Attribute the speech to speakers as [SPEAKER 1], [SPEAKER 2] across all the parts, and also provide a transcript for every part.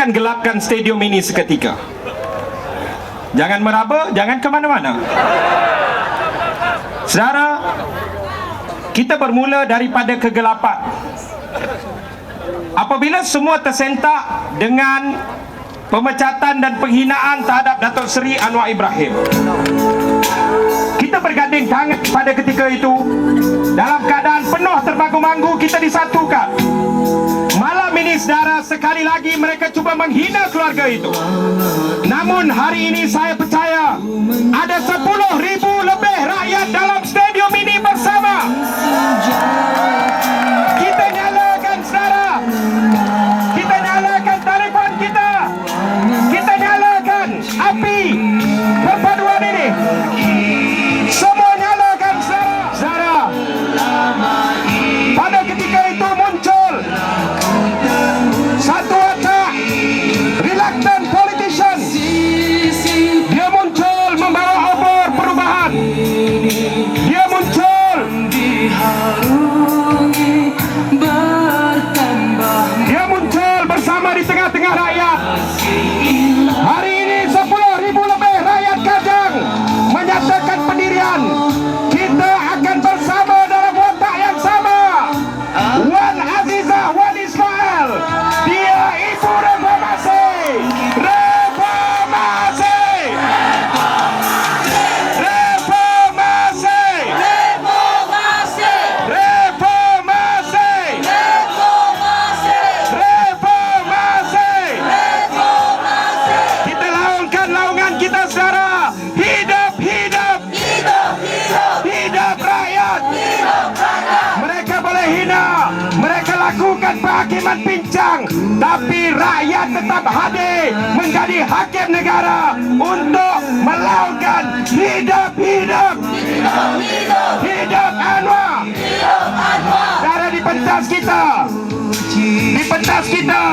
[SPEAKER 1] akan gelapkan stadium ini seketika. Jangan meraba, jangan ke mana-mana. Saudara, kita bermula daripada kegelapan. Apabila semua tersentak dengan pemecatan dan penghinaan terhadap Datuk Seri Anwar Ibrahim. Kita berganding tangan pada ketika itu dalam keadaan penuh terbanggu-banggu kita disatukan. Ini saudara sekali lagi mereka cuba menghina keluarga itu. Namun hari ini saya percaya ada 10 ribu lebih rakyat dalam penghakiman pincang. Tapi rakyat tetap hadir menjadi hakim negara untuk melakukan hidup, hidup. Hidup Anwar. Cara di pentas kita. Di pentas kita.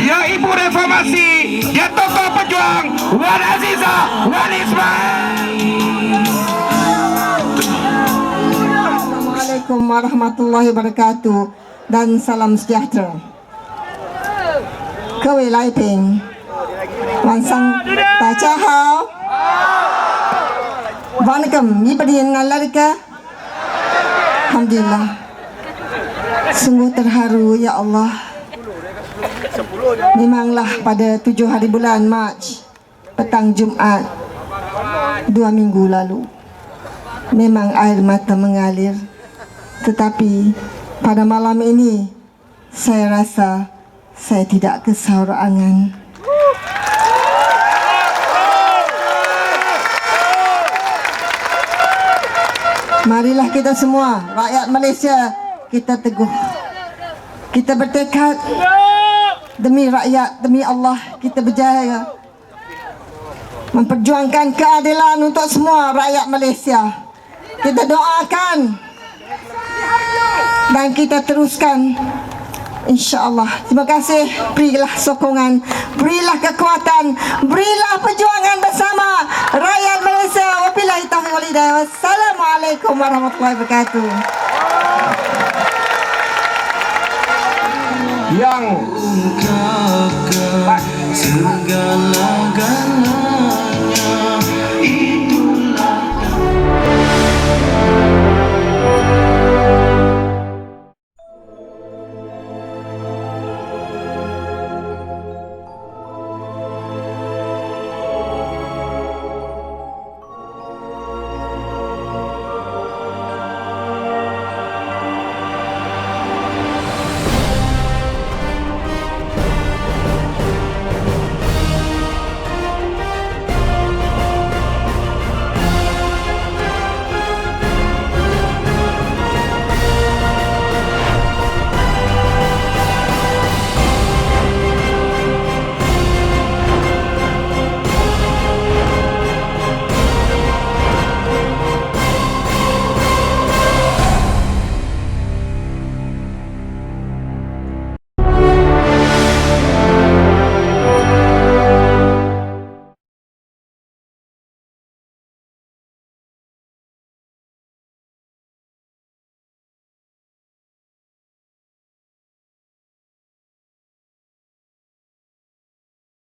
[SPEAKER 1] Dia ibu reformasi. Dia tokoh pejuang. Wan Azizah. Wan Ismail.
[SPEAKER 2] Assalamualaikum warahmatullahi wabarakatuh dan salam sejahtera. 各位来宾，晚上大家好。Vanakkam, ni berian nalarika. Alhamdulillah. Sungguh terharu ya Allah. Memanglah pada tujuh hari bulan Mac petang Jumaat dua minggu lalu memang air mata mengalir tetapi pada malam ini saya rasa saya tidak kesaurangan Marilah kita semua rakyat Malaysia kita teguh kita bertekad demi rakyat demi Allah kita berjaya memperjuangkan keadilan untuk semua rakyat Malaysia. Kita doakan dan kita teruskan. InsyaAllah. Terima kasih. Berilah sokongan. Berilah kekuatan. Berilah perjuangan bersama Rakyat Malaysia. Wabillahi taufiq wal Wassalamualaikum warahmatullahi wabarakatuh.
[SPEAKER 1] Yang
[SPEAKER 3] segala